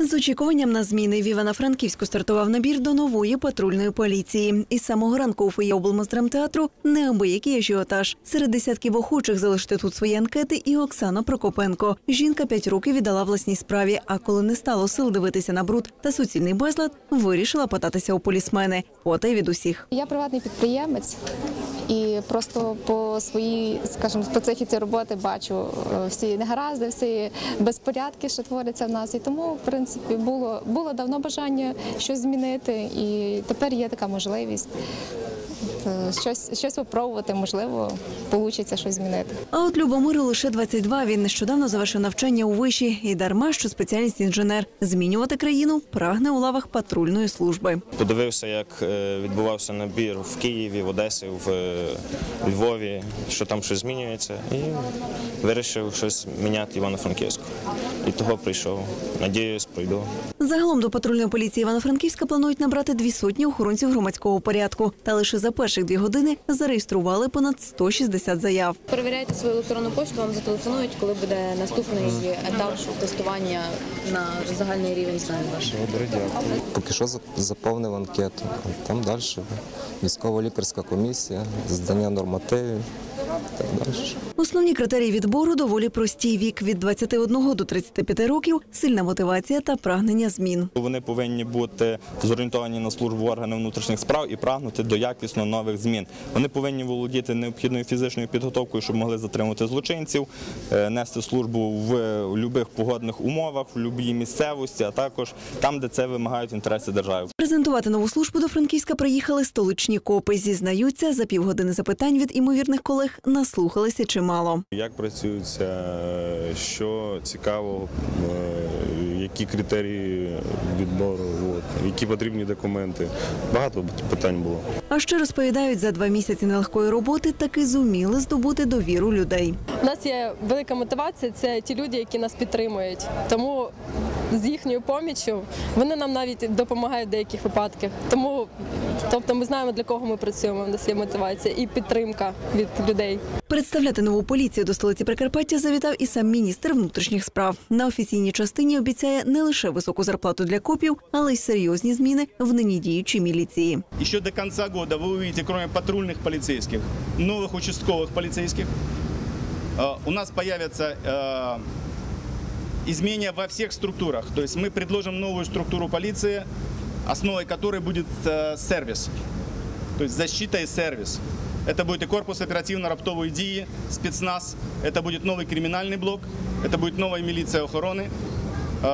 З очікуванням на зміни в Івано-Франківську стартував набір до нової патрульної поліції. Із самого ранку у фоє облмоздрамтеатру неабиякий ажіотаж. Серед десятків охочих залишити тут свої анкети і Оксана Прокопенко. Жінка п'ять років віддала власній справі, а коли не стало сил дивитися на бруд та суцільний безлад, вирішила податися у полісмени. Потай від усіх. Я приватний підприємець і просто по своїй, скажімо, специфіці роботи бачу е, всі негаразди, всі безпорядки, що творяться в нас. І тому, в принципі, було, було давно бажання щось змінити, і тепер є така можливість. Е, Щось, щось випробувати, можливо, вийде щось змінити. А от Любомиру лише 22. Він нещодавно завершив навчання у виші і дарма, що спеціальність інженер. Змінювати країну прагне у лавах патрульної служби. Подивився, як е, відбувався набір в Києві, в Одесі, в е, Львові, що там щось змінюється, і вирішив щось міняти Івано-Франківську. І того прийшов. Надіюсь, пройду. Загалом до патрульної поліції Івано-Франківська планують набрати дві сотні охоронців громадського порядку. Та лише за перших дві години зареєстрували понад 160 заяв. Перевіряйте свою електронну пошту, вам зателефонують, коли буде наступний етап тестування на загальний рівень знань дякую. Поки що за- заповнив анкету. Там далі військово-лікарська комісія, здання нормативів так далі. Основні критерії відбору доволі прості: вік від 21 до 35 років, сильна мотивація та прагнення змін. Вони повинні бути зорієнтовані на службу органів внутрішніх справ і прагнути до якісно нових змін. Вони повинні володіти необхідною фізичною підготовкою, щоб могли затримати злочинців, е, нести службу в будь-яких погодних умовах, в будь-якій місцевості, а також там, де це вимагають інтереси держави. Презентувати нову службу до Франківська приїхали столичні копи. Зізнаються, за півгодини запитань від імовірних колег наслухалися чимало. Як працюється, що цікаво, е, які критерії відбору, от, які потрібні документи. Багато питань було. А ще розповідають, за два місяці нелегкої роботи таки зуміли здобути довіру людей. У нас є велика мотивація. Це ті люди, які нас підтримують. Тому з їхньою поміччю вони нам навіть допомагають в деяких випадках. Тому, тобто, ми знаємо для кого ми працюємо. У нас є мотивація і підтримка від людей. Представляти нову поліцію до столиці Прикарпаття завітав і сам міністр внутрішніх справ. На офіційній частині обіцяє не лише високу зарплату для копів, але й серйозні зміни в нині діючій міліції. Еще до конца года вы увидите, кроме патрульных полицейских, новых участковых полицейских. Э, У нас появятся э, изменения во всех структурах. То есть мы предложим новую структуру полиции, основой которой будет э, сервис. То есть защита и сервис. Это будет и корпус оперативно-раптовой дии, спецназ, это будет новый криминальный блок, это будет новая милиция охороны, э,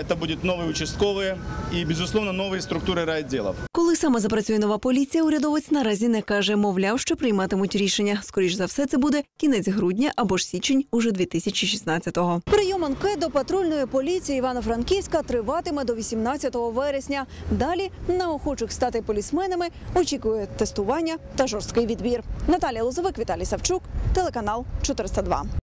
это будет новые участковые и, безусловно, новые структуры райотделов. Коли саме запрацює нова поліція, урядовець наразі не каже, мовляв, що прийматимуть рішення. Скоріш за все, це буде кінець грудня або ж січень уже 2016-го. Прийом анкет до патрульної поліції Івано-Франківська триватиме до 18 вересня. Далі на охочих стати полісменами очікує тестування та жорсткий відбір. Наталія Лозовик, Віталій Савчук, телеканал 402.